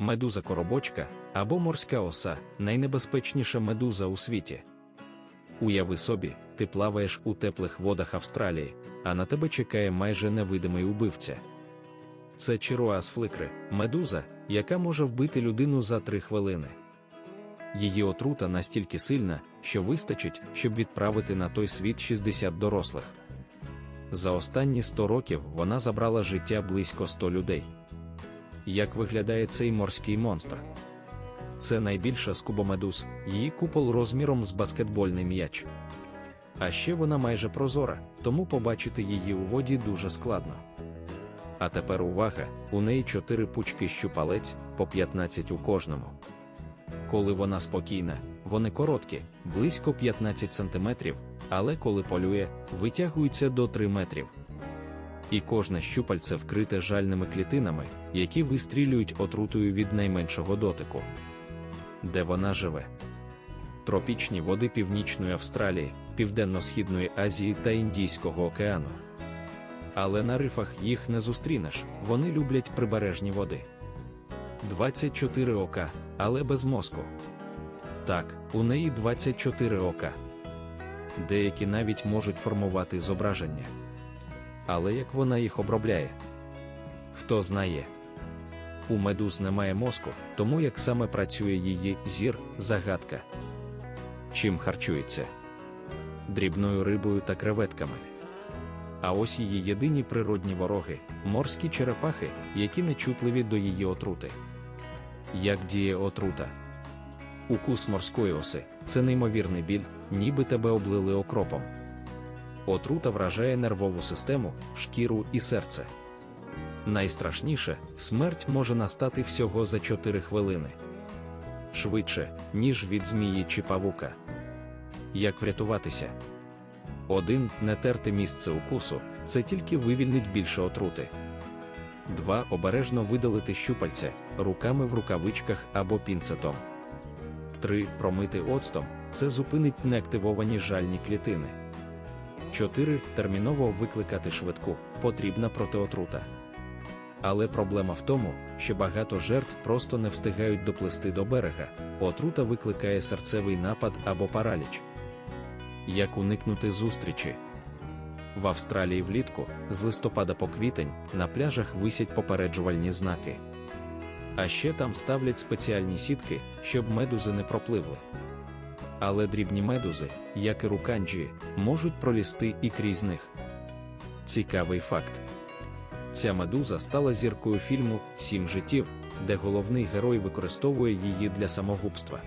медуза коробочка або морська оса найнебезпечніша медуза у світі. Уяви собі, ти плаваєш у теплих водах Австралії, а на тебе чекає майже невидимий убивця. Це Чируас фликри, медуза, яка може вбити людину за три хвилини. Її отрута настільки сильна, що вистачить, щоб відправити на той світ 60 дорослих. За останні 100 років вона забрала життя близько 100 людей. Як виглядає цей морський монстр? Це найбільша з кубомедуз, її купол розміром з баскетбольний м'яч. А ще вона майже прозора, тому побачити її у воді дуже складно. А тепер увага: у неї чотири пучки щупалець по 15 у кожному. Коли вона спокійна, вони короткі, близько 15 см, але коли полює, витягуються до 3 метрів. І кожне щупальце вкрите жальними клітинами, які вистрілюють отрутою від найменшого дотику. Де вона живе? Тропічні води Північної Австралії, Південно-Східної Азії та Індійського океану. Але на рифах їх не зустрінеш, вони люблять прибережні води. 24 ока, але без мозку. Так, у неї 24 ока. Деякі навіть можуть формувати зображення. Але як вона їх обробляє? Хто знає? У медуз немає мозку, тому як саме працює її зір, загадка. Чим харчується? Дрібною рибою та креветками. А ось її єдині природні вороги морські черепахи, які нечутливі до її отрути. Як діє отрута? Укус морської оси це неймовірний біль, ніби тебе облили окропом. Отрута вражає нервову систему, шкіру і серце. Найстрашніше смерть може настати всього за 4 хвилини. Швидше, ніж від змії чи павука. Як врятуватися? Один не терти місце укусу це тільки вивільнить більше отрути. Два обережно видалити щупальця руками в рукавичках або пінцетом. 3. Промити оцтом це зупинить неактивовані жальні клітини. 4. Терміново викликати швидку, потрібна протиотрута. Але проблема в тому, що багато жертв просто не встигають доплисти до берега, отрута викликає серцевий напад або параліч. Як уникнути зустрічі? В Австралії влітку, з листопада по квітень, на пляжах висять попереджувальні знаки. А ще там ставлять спеціальні сітки, щоб медузи не пропливли. Але дрібні медузи, як і руканджі, можуть пролізти і крізь них. Цікавий факт. Ця медуза стала зіркою фільму Сім життів, де головний герой використовує її для самогубства.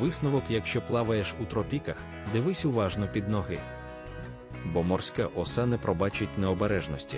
Висновок, якщо плаваєш у тропіках, дивись уважно під ноги. Бо морська оса не пробачить необережності.